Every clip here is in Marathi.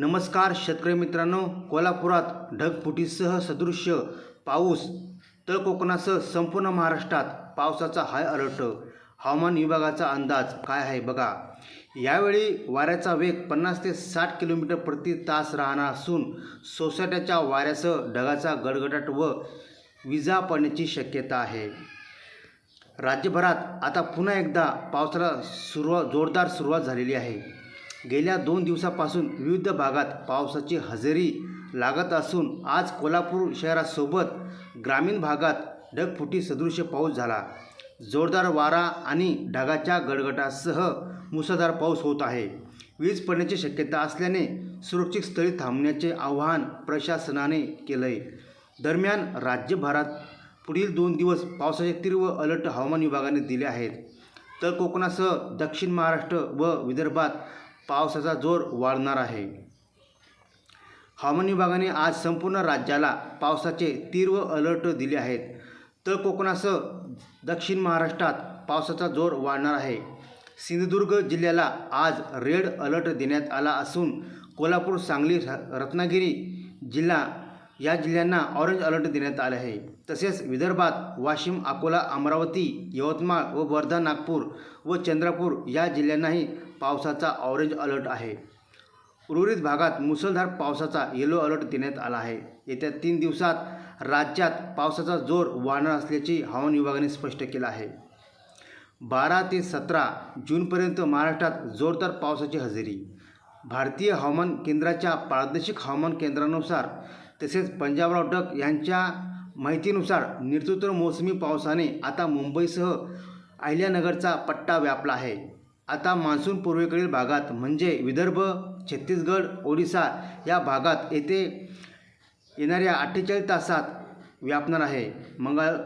नमस्कार शेतकरी मित्रांनो कोल्हापुरात ढगफुटीसह सदृश्य पाऊस तळ कोकणासह संपूर्ण महाराष्ट्रात पावसाचा हाय अलर्ट हवामान विभागाचा अंदाज काय आहे बघा. यावेळी वाऱ्याचा वेग पन्नास ते साठ किलोमीटर प्रति तास राहणार असून सोसाट्याच्या वाऱ्यासह ढगाचा गडगडाट व विजा पडण्याची शक्यता आहे. राज्यभरात आता पुन्हा एकदा पावसाला सुरुवात जोरदार सुरुवात झालेली आहे. गेल्या दोन दिवसापासून विविध भागात पावसाची हजेरी लागत असून आज कोल्हापूर शहरासोबत ग्रामीण भागात ढगफुटी सदृश्य पाऊस झाला. जोरदार वारा आणि ढगाच्या गडगडासह मुसळधार पाऊस होत आहे. वीज पडण्याची शक्यता असल्याने सुरक्षित स्थळी थांबण्याचे आवाहन प्रशासनाने केलं आहे दरम्यान राज्यभरात पुढील दोन दिवस पावसाचे तीव्र अलर्ट हवामान विभागाने दिले आहेत. तर कोकणासह दक्षिण महाराष्ट्र व विदर्भात पावसाचा जोर वाढणार आहे. हवामान विभागाने आज संपूर्ण राज्याला पावसाचे तीव्र अलर्ट दिले आहेत. तर कोकणासह दक्षिण महाराष्ट्रात पावसाचा जोर वाढणार आहे. सिंधुदुर्ग जिल्ह्याला आज रेड अलर्ट देण्यात आला असून कोल्हापूर सांगली र- रत्नागिरी जिल्हा या जिल्ह्यांना ऑरेंज अलर्ट देण्यात आले आहे. तसेच विदर्भात वाशिम अकोला अमरावती यवतमाळ व वर्धा नागपूर व चंद्रपूर या जिल्ह्यांनाही पावसाचा ऑरेंज अलर्ट आहे. उर्वरित भागात मुसळधार पावसाचा येलो अलर्ट देण्यात आला आहे. येत्या तीन दिवसात राज्यात पावसाचा जोर वाढणार असल्याचे हवामान विभागाने स्पष्ट केलं आहे. बारा ते सतरा जूनपर्यंत महाराष्ट्रात जोरदार पावसाची हजेरी. भारतीय हवामान केंद्राच्या प्रादेशिक हवामान केंद्रानुसार तसेच पंजाबराव डक यांच्या माहितीनुसार निर्तुत्र मोसमी पावसाने आता मुंबईसह अहिल्यानगरचा पट्टा व्यापला आहे. आता मान्सून पूर्वेकडील भागात म्हणजे विदर्भ छत्तीसगड ओडिसा या भागात येथे येणाऱ्या अठ्ठेचाळीस तासात व्यापणार आहे. मंगळ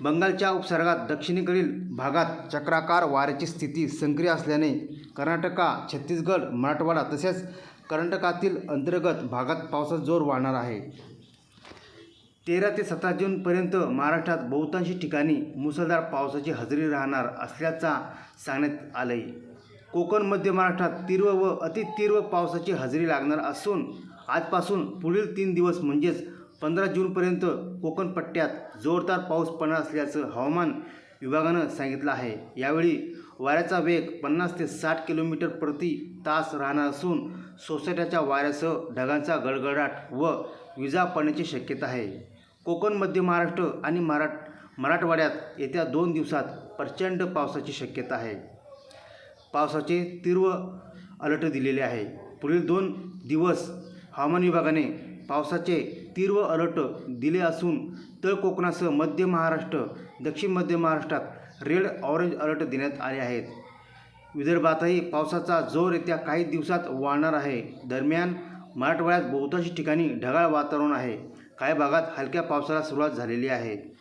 बंगालच्या उपसर्गात दक्षिणेकडील भागात चक्राकार वाऱ्याची स्थिती सक्रिय असल्याने कर्नाटका छत्तीसगड मराठवाडा तसेच कर्नाटकातील अंतर्गत भागात पावसाचा जोर वाढणार आहे. तेरा ते सतरा जूनपर्यंत महाराष्ट्रात बहुतांशी ठिकाणी मुसळधार पावसाची हजेरी राहणार असल्याचा सांगण्यात आलं आहे कोकण मध्य महाराष्ट्रात तीव्र व अतितीव्र पावसाची हजेरी लागणार असून आजपासून पुढील तीन दिवस म्हणजेच पंधरा जूनपर्यंत कोकणपट्ट्यात जोरदार पाऊस पडणार असल्याचं हवामान विभागानं सांगितलं आहे. यावेळी वाऱ्याचा वेग पन्नास ते साठ किलोमीटर प्रति तास राहणार असून सोसाट्याच्या वाऱ्यासह ढगांचा गडगडाट व विजा पडण्याची शक्यता आहे. कोकण मध्य महाराष्ट्र आणि मराठ मराठवाड्यात येत्या दोन दिवसात प्रचंड पावसाची शक्यता आहे. पावसाचे तीव्र अलर्ट दिलेले आहे. पुढील दोन दिवस हवामान विभागाने पावसाचे तीव्र अलर्ट दिले असून तळ कोकणासह मध्य महाराष्ट्र दक्षिण मध्य महाराष्ट्रात रेड ऑरेंज अलर्ट देण्यात आले आहेत. विदर्भातही पावसाचा जोर येत्या काही दिवसात वाढणार आहे. दरम्यान मराठवाड्यात बहुतांशी ठिकाणी ढगाळ वातावरण आहे. काही भागात हलक्या पावसाला सुरुवात झालेली आहे.